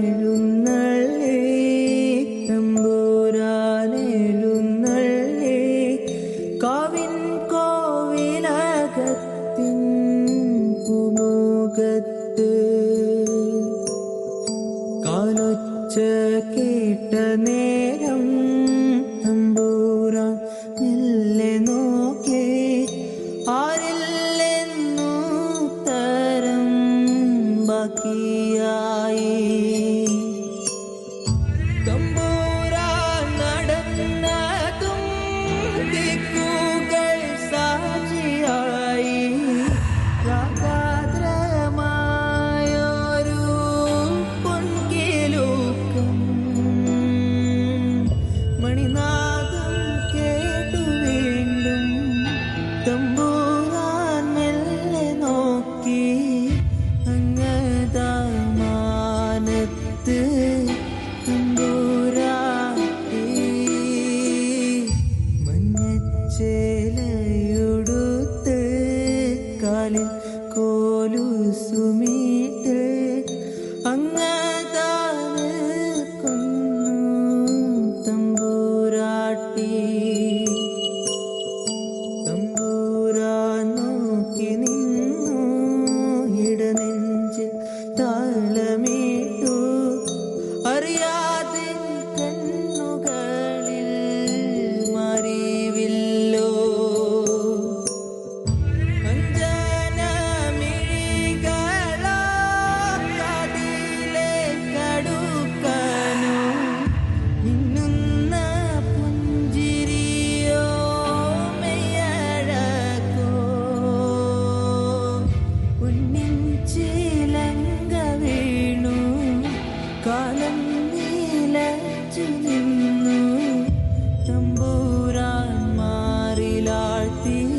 എഴുന്നള്ളി തമ്പൂരാൻ എഴുന്നള്ളി കവിൻ കോവിലകത്തിൻ പുമുഖത്ത് കാലുച്ച കേട്ട നേരം തമ്പൂരാൻ മെല്ലെ നോക്കി ആരില്ലെന്നു തരം ബാക്കി കാലിൽ Be.